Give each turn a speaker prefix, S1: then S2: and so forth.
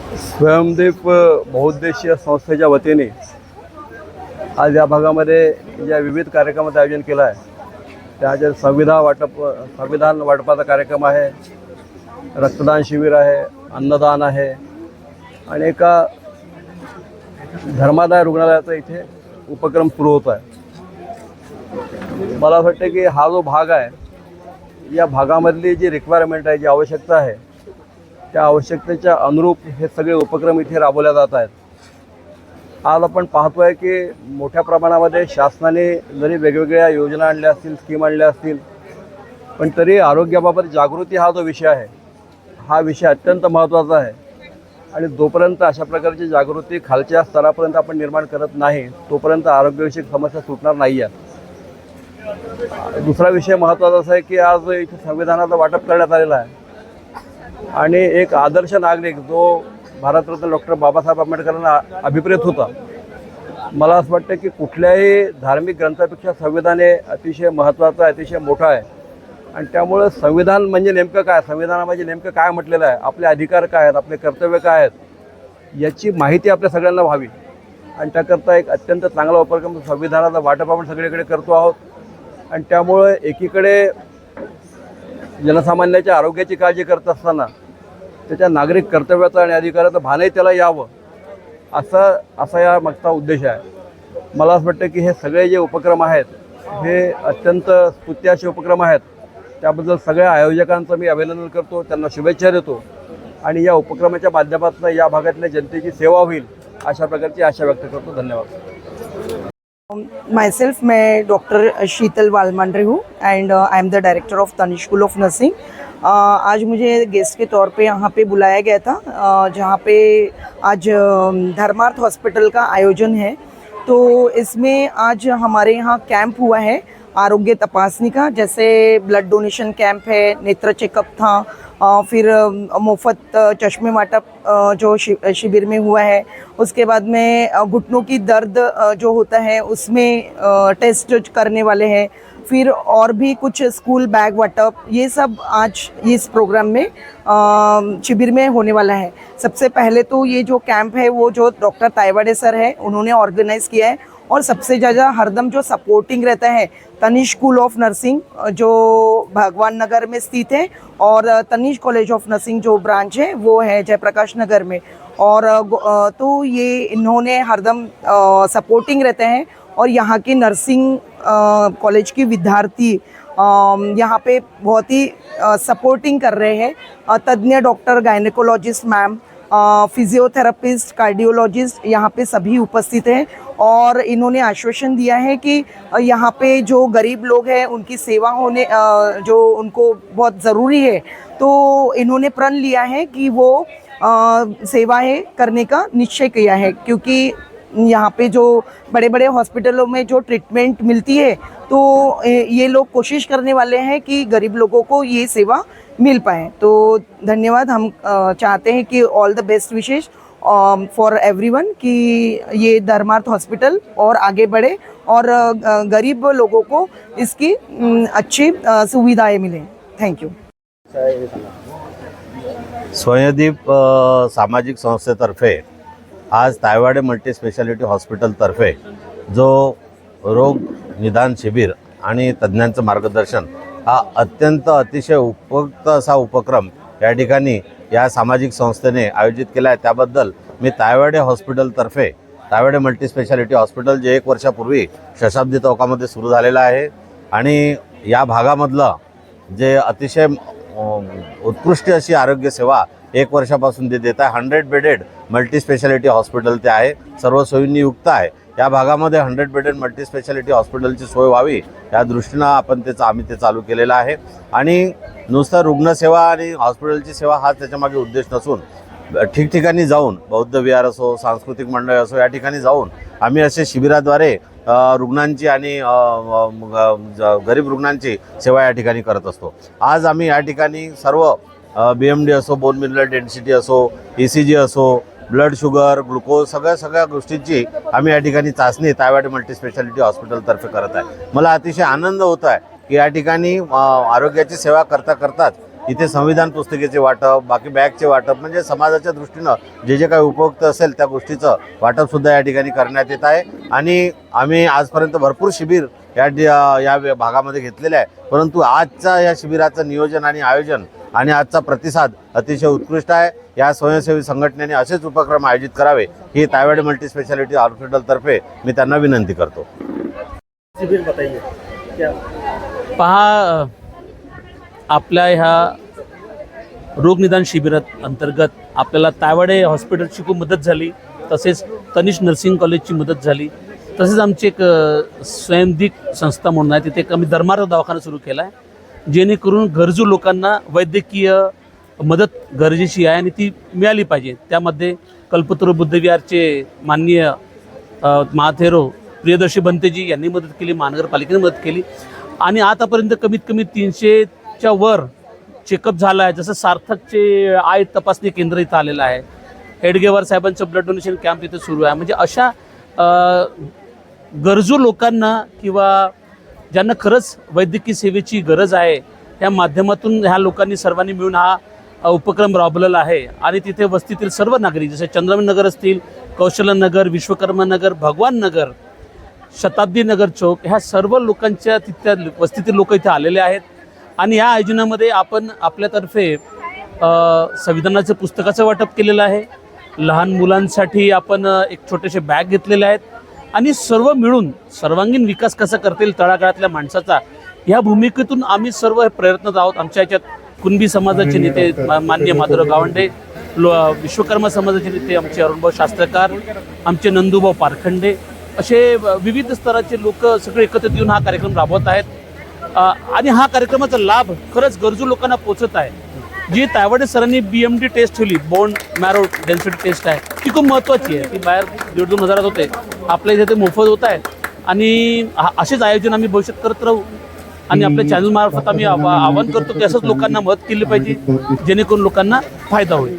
S1: स्वयंदीप बहुउद्देशीय संस्थेच्या वतीने आज या भागामध्ये ज्या विविध कार्यक्रमाचं आयोजन केलं आहे त्याच्यात संविधान वाटप संविधान वाटपाचा कार्यक्रम आहे रक्तदान शिबिर आहे अन्नदान आहे आणि एका धर्मादाय रुग्णालयाचा इथे उपक्रम सुरू होत आहे. मला असं वाटतं की हा जो भाग आहे या भागामधली जी रिक्वायरमेंट आहे जी आवश्यकता आहे त्या आवश्यकतेच्या अनुरूप हे सगळे उपक्रम इथे राबवल्या जात आहेत. आज आपण पाहतो आहे की मोठ्या प्रमाणामध्ये शासनाने जरी वेगवेगळ्या योजना आणल्या असतील स्कीम आणल्या असतील पण तरी आरोग्याबाबत जागृती हा जो विषय आहे हा विषय अत्यंत महत्त्वाचा आहे. आणि जोपर्यंत अशा प्रकारची जागृती खालच्या स्तरापर्यंत आपण निर्माण करत नाही तोपर्यंत आरोग्यविषयक समस्या सुटणार नाही आहेत दुसरा विषय महत्त्वाचा असा आहे की आज इथे संविधानाचं वाटप करण्यात आलेलं आहे. आणि एक आदर्श नागरिक जो भारतरत्न डॉक्टर बाबासाहेब आंबेडकरांना अभिप्रेत होता. मला असं वाटतं की कुठल्याही धार्मिक ग्रंथापेक्षा संविधान हे अतिशय महत्त्वाचं आहे अतिशय मोठं आहे. आणि त्यामुळं संविधान म्हणजे नेमकं काय? संविधानामध्ये नेमकं काय म्हटलेलं आहे? आपले अधिकार काय आहेत? आपले कर्तव्य काय आहेत? याची माहिती आपल्या सगळ्यांना व्हावी. आणि त्याकरता एक अत्यंत चांगला उपक्रम संविधानाचा वाटप आपण सगळीकडे करतो आहोत. आणि त्यामुळं एकीकडे जनसामान्याच्या आरोग्याची काळजी करत असताना त्याच्या नागरिक कर्तव्याचं आणि अधिकाराचं भानही त्याला यावं. असं असा या मागचा उद्देश आहे. मला असं वाटतं की हे सगळे जे उपक्रम आहेत हे अत्यंत स्तुत्याचे उपक्रम आहेत. त्याबद्दल सगळ्या आयोजकांचं मी अभिनंदन करतो त्यांना शुभेच्छा देतो. आणि या उपक्रमाच्या माध्यमातून या भागातल्या जनतेची सेवा होईल अशा प्रकारची आशा व्यक्त करतो. धन्यवाद.
S2: मायसेल्फ मे डॉक्टर शीतल वालमांड्रे हूँ and I am the director of Tanish school of nursing आज मुझे गेस्ट के तौर पे यहाँ पे बुलाया गया था जहाँ पे आज धर्मार्थ हॉस्पिटल का आयोजन है। तो इसमें आज हमारे यहाँ कैंप हुआ है, आरोग्य तपासनी का, जैसे ब्लड डोनेशन कैंप है, नेत्र चेकअप था फिर मुफ़्त चश्मे वाटप जो शिविर में हुआ है। उसके बाद में घुटनों की दर्द जो होता है, उसमें टेस्ट करने वाले हैं। फिर और भी कुछ स्कूल बैग वाटप ये सब आज इस प्रोग्राम में शिविर में होने वाला है। सबसे पहले तो ये जो कैंप है, वो जो डॉक्टर ताइवाडे सर है, उन्होंने ऑर्गेनाइज किया है। और सबसे ज़्यादा हरदम जो सपोर्टिंग रहता है तनिष स्कूल ऑफ़ नर्सिंग जो भगवान नगर में स्थित है, और तनिष कॉलेज ऑफ़ नर्सिंग जो ब्रांच है, वो है जयप्रकाश नगर में। और तो ये इन्होंने हरदम सपोर्टिंग रहते हैं। और यहाँ के नर्सिंग कॉलेज की विद्यार्थी यहाँ पे बहुत ही सपोर्टिंग कर रहे हैं। तज्ञ doctor gynaecologist ma'am physiotherapist cardiologist यहाँ पे सभी उपस्थित हैं। और इन्होंने आश्वासन दिया है कि यहाँ पे जो गरीब लोग हैं, उनकी सेवा होने जो उनको बहुत ज़रूरी है तो इन्होंने प्रण लिया है कि वो सेवाएँ करने का निश्चय किया है। क्योंकि यहाँ पे जो बड़े बड़े हॉस्पिटलों में जो ट्रीटमेंट मिलती है तो ये लोग कोशिश करने वाले हैं कि गरीब लोगों को ये सेवा मिल पाए। तो धन्यवाद, हम चाहते हैं कि all the best wishes for everyone कि ये धर्मार्थ हॉस्पिटल और आगे बढ़े और गरीब लोगों को इसकी अच्छी सुविधाएँ मिलें। थैंक यू
S3: स्वयंदीप सामाजिक संस्थेतर्फे आज तायवाडे मल्टी स्पेशालिटी हॉस्पिटलतर्फे जो रोग निदान शिबिर आणि तज्ज्ञांचं मार्गदर्शन हा अत्यंत अतिशय उपयुक्त असा उपक्रम या ठिकाणी या सामाजिक संस्थेने आयोजित केला आहे त्याबद्दल मी तायवाडे हॉस्पिटलतर्फे तायवाडे मल्टी स्पेशालिटी हॉस्पिटल जे एक वर्षापूर्वी शशाब्दी चौकामध्ये सुरू झालेलं आहे. आणि या भागामधलं जे अतिशय उत्कृष्ट अशी आरोग्यसेवा एक वर्षापासून ते देत आहे. हंड्रेड बेडेड मल्टीस्पेशालिटी हॉस्पिटल ते आहे. सर्व सोयींनी युक्त आहे. या भागामध्ये हंड्रेड बेडेड मल्टीस्पेशालिटी हॉस्पिटलची सोय व्हावी या दृष्टीनं आपण त्याचं आम्ही ते चालू केलेलं आहे. आणि नुसतं रुग्णसेवा आणि हॉस्पिटलची सेवा हा त्याच्यामागे उद्देश नसून ठिकठिकाणी जाऊन बौद्ध विहार असो सांस्कृतिक मंडळ असो या ठिकाणी जाऊन आम्ही असे शिबिराद्वारे रुग्णांची आणि गरीब रुग्णांची सेवा या ठिकाणी करत असतो. आज आम्ही या ठिकाणी सर्व बी एम डी असो बोन मिनरल डेन्सिटी असो ई सी जी असो ब्लड शुगर ग्लुकोज सगळ्या सगळ्या गोष्टींची आम्ही या ठिकाणी चाचणी तायवाडे मल्टी स्पेशालिटी हॉस्पिटलतर्फे करत आहे. मला अतिशय आनंद होत आहे की या ठिकाणी आरोग्याची सेवा करता करताच इथे संविधान पुस्तिकेचे वाटप बाकी बॅगचे वाटप म्हणजे समाजाच्या दृष्टीनं जे जे काही उपयुक्त असेल त्या गोष्टीचं वाटपसुद्धा या ठिकाणी करण्यात येत आहे. आणि आम्ही आजपर्यंत भरपूर शिबिर या डि- या भागामध्ये घेतलेले आहे. परंतु आजच्या या शिबिराचं नियोजन आणि आयोजन आणि आजचा प्रतिसाद अतिशय उत्कृष्ट आहे. या स्वयंसेवी संघटनेने असेच उपक्रम आयोजित करावे ही तायवाडे मल्टी स्पेशालिटी हॉस्पिटलतर्फे मी त्यांना विनंती करतो.
S4: क्या
S5: पहा आपल्या ह्या रोगनिदान शिबिरात अंतर्गत आपल्याला तायवाडे हॉस्पिटलची खूप मदत झाली तसेच तनिष नर्सिंग कॉलेजची मदत झाली तसेच आमची एक स्वयंदिक संस्था म्हणून आहे तिथे एक आम्ही धर्मार्थ दवाखाना सुरू केला आहे जेणेकरून गरजू लोकांना वैद्यकीय मदत गरजेची आहे आणि ती मिळाली पाहिजे. त्यामध्ये कल्पतरू बुद्धविहारचे माननीय महाथेरो प्रियदर्शी बंतेजी यांनी मदत केली महानगरपालिकेने मदत केली आणि आतापर्यंत कमीत कमी तीनशे लाखच्या वर चेकअप झालं आहे. जसं सार्थकचे आय तपासणी केंद्र इथं आलेलं आहे. हेडगेवार साहेबांचं ब्लड डोनेशन कॅम्प इथे सुरू आहे. म्हणजे अशा गरजू लोकांना किंवा ज्यांना खरंच वैद्यकीय सेवेची गरज आहे त्या माध्यमातून ह्या लोकांनी सर्वांनी मिळून हा उपक्रम राबवलेला आहे. आणि तिथे वस्तीतील सर्व नागरिक जसे चंद्रमण नगर असतील कौशल्यनगर विश्वकर्मा नगर भगवान नगर शताब्दी नगर चौक ह्या सर्व लोकांच्या तिथल्या वस्तीतील लोक इथे आलेले आहेत. आणि या आयोजनामध्ये आपण आपल्यातर्फे संविधानाचं पुस्तकाचं वाटप केलेलं आहे. लहान मुलांसाठी आपण एक छोटेसे बॅग घेतलेले आहेत. आणि सर्व मिळून सर्वांगीण विकास कसा करता येईल तळागाळातल्या माणसाचा ह्या भूमिकेतून आम्ही सर्व प्रयत्नत आहोत. आमच्या याच्यात कुणबी समाजाचे नेते मा- माननीय माधुराव गावंडे लो विश्वकर्मा समाजाचे नेते आमचे अरुणभाऊ शास्त्रकार आमचे नंदूभाऊ पारखंडे असे विविध स्तराचे लोक सगळे एकत्रित येऊन हा कार्यक्रम राबवत आहेत. आणि हा कार्यक्रमाचा लाभ खरंच गरजू लोकांना पोचत आहे. जी तायवाडे सरांनी बी एम डी टेस्ट ठेवली बोन मॅरो डेन्सिटी टेस्ट आहे ती खूप महत्त्वाची आहे. ती बाहेर दीड दोन हजारात होते. आपल्या इथे ते मोफत होत आहे आणि हा- असेच आयोजन आम्ही भविष्यात करत राहू. आणि आपल्या चॅनल मार्फत आम्ही आवा- आवाहन करतो की असंच लोकांना मदत केली पाहिजे जेणेकरून लोकांना फायदा होईल.